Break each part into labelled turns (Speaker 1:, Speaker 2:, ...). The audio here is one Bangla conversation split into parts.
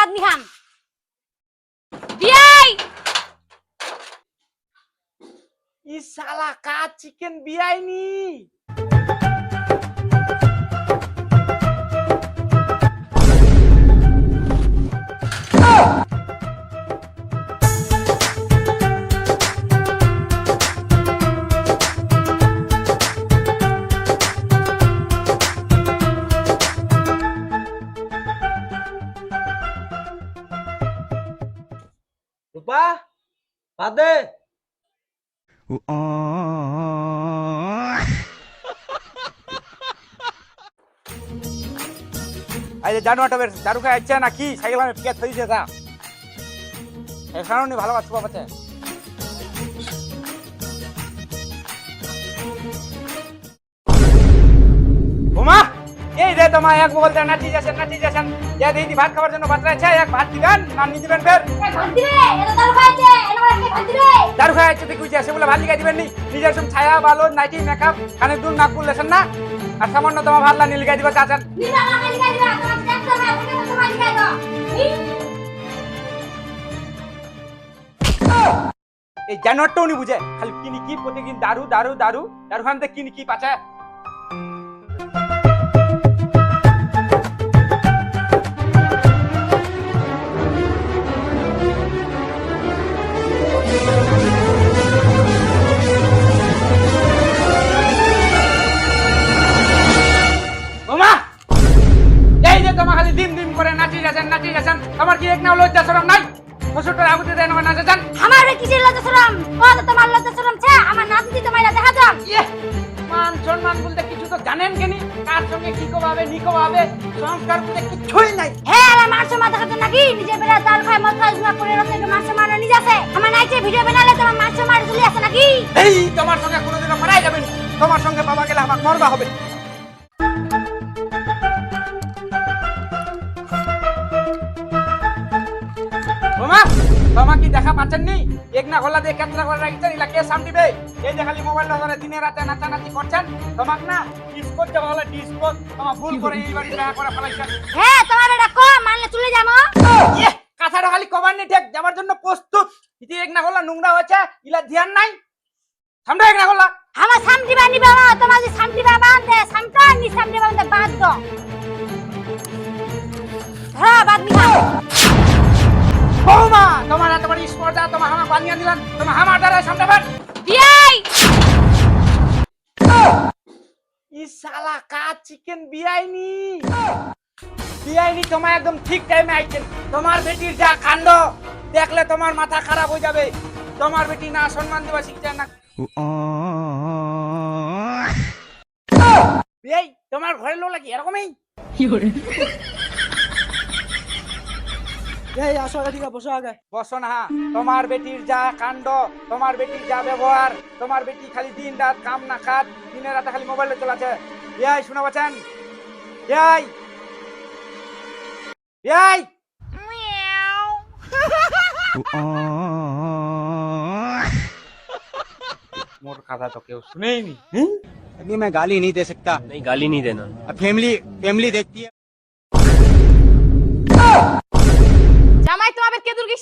Speaker 1: বাদ নিহাম। বিয়াই!
Speaker 2: ই শালা কা চিকেন বিয়াইনি রূপা বাদে যে জানো বের দারু খাই আচ্ছা নাকি সাইকেল আমি পিকে থইছে তা এখানেও নি ভালো বাচ্চা পাচ্ছে বোমা তোমার এক বলতে নাচি যাচ্ছেন নাচি যাচ্ছেন যে দিদি ভাত খাওয়ার জন্য বাচ্চা আছে এক ভাত দিবেন না নি দিবেন ফের।
Speaker 1: দারু খাইছে
Speaker 2: আছে দেখুই আছে বলে ভাত লিখাই দিবেন নি নিজের সব ছায়া বালো নাইটি মেকআপ কানে দুল নাক করলেছেন না। আর সামান্য তোমার ভাত লা লিখাই দিবে চাচান
Speaker 1: না
Speaker 2: এই জানোয়ারটাও নি বুঝে। খালি কিনি কি প্রতিদিন দারু দারু দারু। দারু খানতে কিনি কি পাচ্ছে? খালি ডিম ডিম করে নাচি যাচ্ছেন নাচি যাচ্ছেন। তোমার কি এক নাও লজ্জা শরম নাই? শ্বশুরটার আগুতে দেন নাচেছেন
Speaker 1: আমার রে কিসের লজ্জা শরম? ও তো তোমার লজ্জা শরম ছে আমার নাতি তোমার দেখা যাম
Speaker 2: ইয়ে, মান সম্মান বলতে কিছু তো জানেন কেনি? কার সঙ্গে কি কবাবে নি কবাবে সংস্কার বলতে কিছুই নাই।
Speaker 1: হ্যাঁ আমার মাংস মাথা খাতে নাকি? নিজে বেলা দাল খায় মদ খায় জুয়া করে রতে মাংস মারা নিজে আছে আমার নাইতে ভিডিও বানালে তোমার মাংস মারা চলে আসে নাকি?
Speaker 2: এই তোমার সঙ্গে কোনোদিনও মারাই যাবেন তোমার সঙ্গে বাবা গেলে আমার মরবা হবে। পাচ্ছেন এক না গলা দিয়ে কেন্দ্র করে রাখছেন ইলা কে সাম এই যে খালি মোবাইলটা ধরে দিনে রাতে নাচানাচি করছেন তোমাক না ডিসকোট যাওয়া হলে ডিসকোট তোমার ভুল করে এই বাড়ি দেখা করে ফেলাইছেন
Speaker 1: হ্যাঁ তোমার এটা কো মানলে চলে যাব
Speaker 2: ইয়ে কথাটা খালি কবার নি ঠিক যাবার জন্য প্রস্তুত। ইতি এক না গলা নোংরা হয়েছে ইলা ধ্যান নাই। সামনে এক না গলা
Speaker 1: আমার সামটি বানি বাবা তোমার যে সামটি বাবা আনতে সামটা নি সামটি বাবা বাদ দাও হ্যাঁ বাদ নিবা
Speaker 2: বৌমা তোমার এত বড় স্পর্ধা তোমার হামা বানিয়ে দিলাম তোমার দ্বারা সামনে
Speaker 1: বিয়াই
Speaker 2: ই শালা কা চিকেন বিয়াইনি? বিয়াইনি তোমার একদম ঠিক টাইমে আইছেন। তোমার বেটির যা কাণ্ড দেখলে তোমার মাথা খারাপ হয়ে যাবে। তোমার বেটি না সম্মান দেওয়া শিখছে না। বিয়াই তোমার ঘরের লোক নাকি এরকমই?
Speaker 3: এই আসো আগে ঠিক আছে বসো আগে
Speaker 2: বসো না তোমার বেটির যা কাণ্ড তোমার বেটির যা ব্যবহার তোমার বেটি খালি দিন রাত কাম না খাত দিনের রাতে খালি মোবাইলে চলাছে ইয়াই শোনা পাচ্ছেন ইয়াই ইয়াই মোর কথা তো কেউ শুনেইনি
Speaker 3: अभी मैं गाली नहीं दे सकता
Speaker 4: नहीं गाली नहीं देना
Speaker 3: अब फैमिली फैमिली देखती है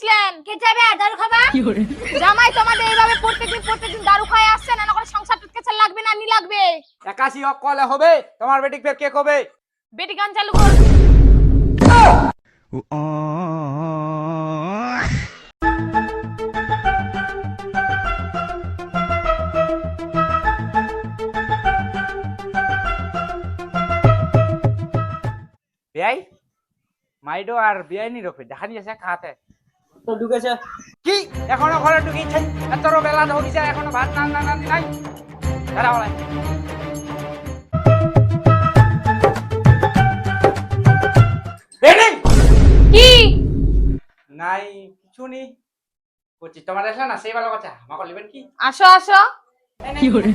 Speaker 5: কেদুর
Speaker 1: কে যাবে দারু খাবা
Speaker 5: জামাই তোমাদের এইভাবে প্রত্যেকদিন প্রত্যেকদিন দারু খায় আসছে না না করে সংসার টুটকেছে লাগবে না নি লাগবে।
Speaker 2: একাশি অকলে হবে তোমার বেটি ফের কে কবে
Speaker 5: বেটি গান চালু কর।
Speaker 2: বিয়াই? মাইডো আর বিয়াইনি রফে দেখা নিয়েছে খাতে
Speaker 3: তো ঢুকেছে।
Speaker 2: কি? এখনও ঘরে ঢুকিয়েছেন এত বেলা ধরিছে এখনও ভাত না না নাই? দাঁড়া বলাই
Speaker 5: কি?
Speaker 2: নাই কিছু নেই। করছি তোমার আসলে না? সেই ভালো কথা। আমাকে নেবেন কি?
Speaker 5: আসো আসো।
Speaker 2: কি করে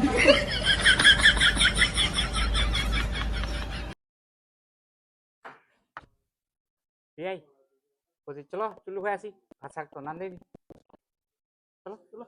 Speaker 2: এই বলছি চলো চুলু হয়ে আসি ভাত শাক তো না দেয়নি চলো চলো